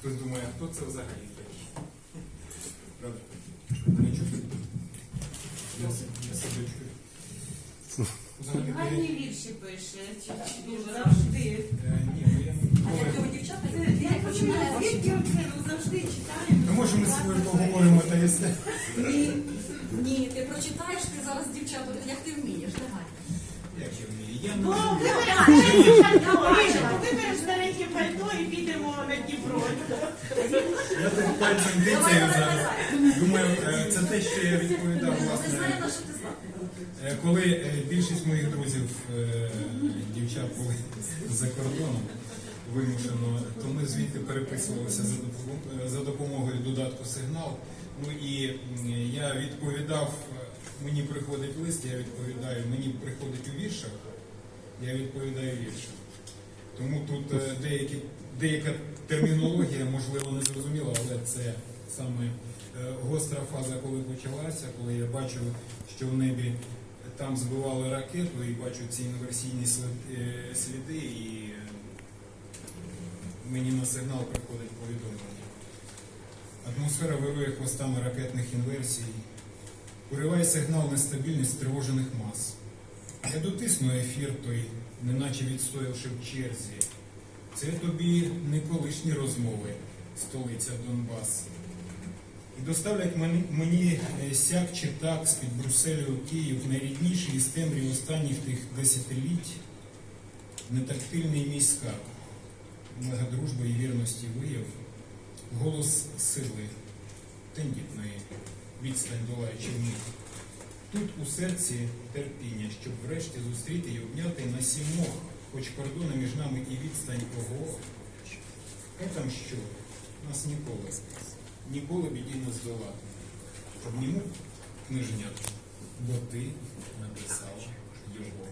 хтось думає, хто це взагалі такий. Правда? Мене чути? Я, себе чую. Гарні вірші пише, чи- Завжди. Е, Ні, ну я ну, завжди читаємо. Ну, може, ми з тобою поговоримо та все. Ні, ні, ти прочитаєш, ти зараз дівчата, як ти вмієш, давай. Як я вмію? Я Ну, не виберемо Давай, дицею зараз. Думаю, е, це те, що я відповідав, власне. Е, Коли е, більшість моїх друзів, дівчат були за кордоном вимушено, то ми звідти переписувалися за допомогою, додатку сигнал. Ну і я відповідав, мені приходить лист, я відповідаю, мені приходить у віршах, я відповідаю віршем. Тому тут е, деякі, деяка термінологія, можливо, не зрозуміла, але це саме е, гостра фаза, коли почалася, коли я бачив, що в небі там збивали ракету і бачу ці інверсійні е, сліди, і мені на сигнал приходить повідомлення. Атмосфера вирує хвостами ракетних інверсій. Уриває сигнал нестабільність тривожених мас. Я дотисну ефір той, неначе відстоявши в черзі. Це тобі не колишні розмови, столиця Донбас. І доставлять мені, е, сяк чи так з-під Брюсселю у Київ найрідніший із темрів останніх тих десятиліть, нетактильний мій скарб, мегадружби і вірності вияв, голос сили, тендітної, відстань долаючи вмить. Тут у серці терпіння, щоб врешті зустріти і обняти на сімох, хоч кордони між нами і відстань ого. А там що, нас ніколи, ніколи біді не здолати. Обніму книжнят, бо ти написав його.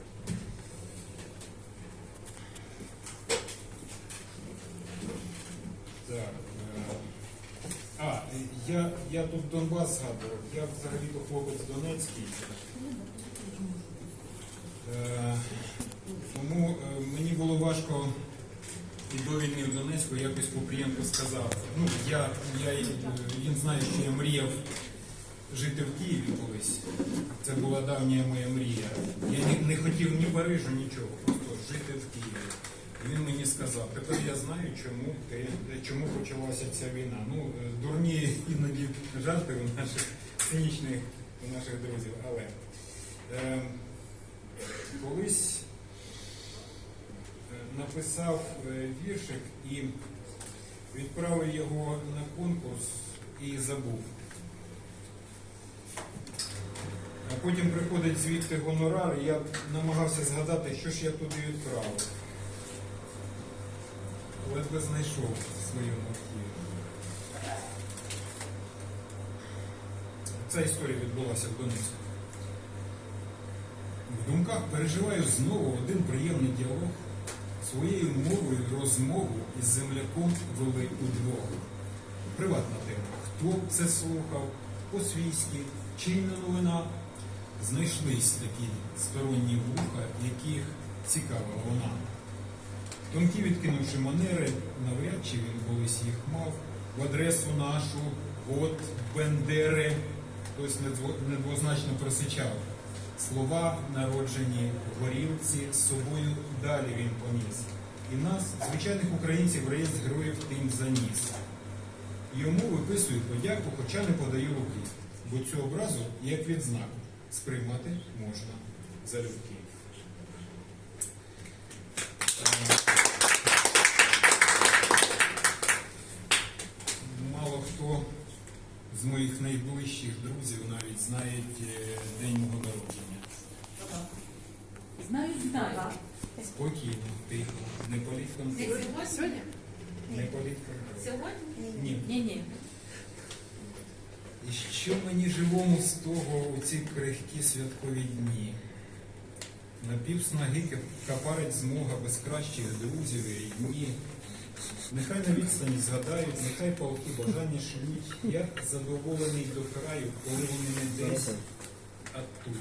Так. е, А, я, я тут Донбас згадував, я взагалі-то хлопець Донецький. Е, Тому е, мені було важко і до війни в Донецьку якось Купрієнко сказав. Ну, я, я, е, він знає, що я мріяв жити в Києві колись. Це була давня моя мрія. Я не, не хотів ні Парижу, нічого, просто жити в Києві. І сказав, тепер я знаю, чому, чому почалася ця війна. Ну, е, дурні іноді жарти у наших цинічних у наших друзів, але е, колись написав е, віршик і відправив його на конкурс і забув. А потім приходить звідти гонорар, і я намагався згадати, що ж я туди відправив. Ледве знайшов свою архіві. Ця історія відбулася в Донецьку. В думках переживаю знову один приємний діалог. Своєю мовою розмову із земляком вели удвох. Приватна тема. Хто це слухав? По-свійськи, чийна новина? Знайшлись такі сторонні вуха, яких цікава вона. Тонкі відкинувши манери, навряд чи він колись їх мав, в адресу нашу, от Бендери, хтось недвозначно просичав. Слова, народжені в горілці, з собою далі він поніс. І нас, звичайних українців, реєстр героїв тим заніс. Йому виписують подяку, хоча не подаю руки, бо цю образу, як відзнаку, сприймати можна залюбки. Е, Мало хто з моїх найближчих друзів навіть знає е, день мого народження. Знаю, знаю. Спокійно, тихо, не конфлікт. Сьогодні? Не конфлікт. Сьогодні? Ні. Ні, ні. І що мені живому з того у ці крихкі святкові дні? На півснаги капарить змога без кращих друзів і рідні. Нехай на відстані згадають, нехай палки бажання шуміть. Я задоволений до краю, коли вони не десь, а тут.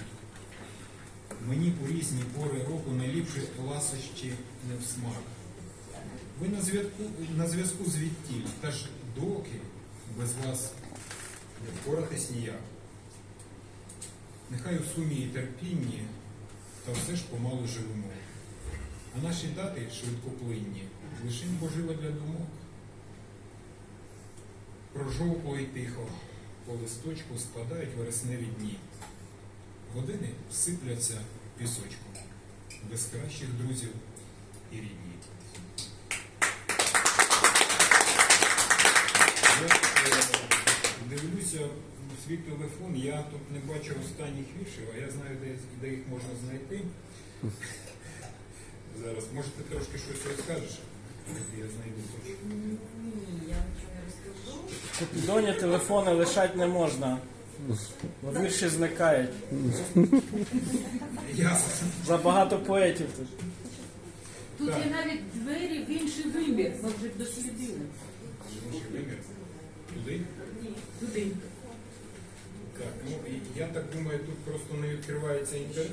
Мені у різні пори року найліпші ласощі не в смак. Ви на зв'язку на зв'язку з та ж доки без вас не впоратись ніяк. Нехай у сумі і терпінні, та все ж помалу живемо. А наші дати швидкоплинні, лишень пожива для думок. Прожовкло й тихо, по листочку спадають вересневі дні. Години сипляться пісочком, без кращих друзів і рідні. Я е, дивлюся свій телефон, я тут не бачу останніх віршів, а я знаю, де, де їх можна знайти. Зараз, може, ти трошки щось розкажеш? Я знайду точно. Ні, я нічого не розкажу. В Купідоні телефони лишати не можна. Бо вірші зникають. Ясно. Забагато поетів тут. Тут є навіть двері в інший вимір. Ми вже дослідили. Інший вимір. Туди? Туди. Так, ну і я так думаю, тут просто не відкривається інтернет.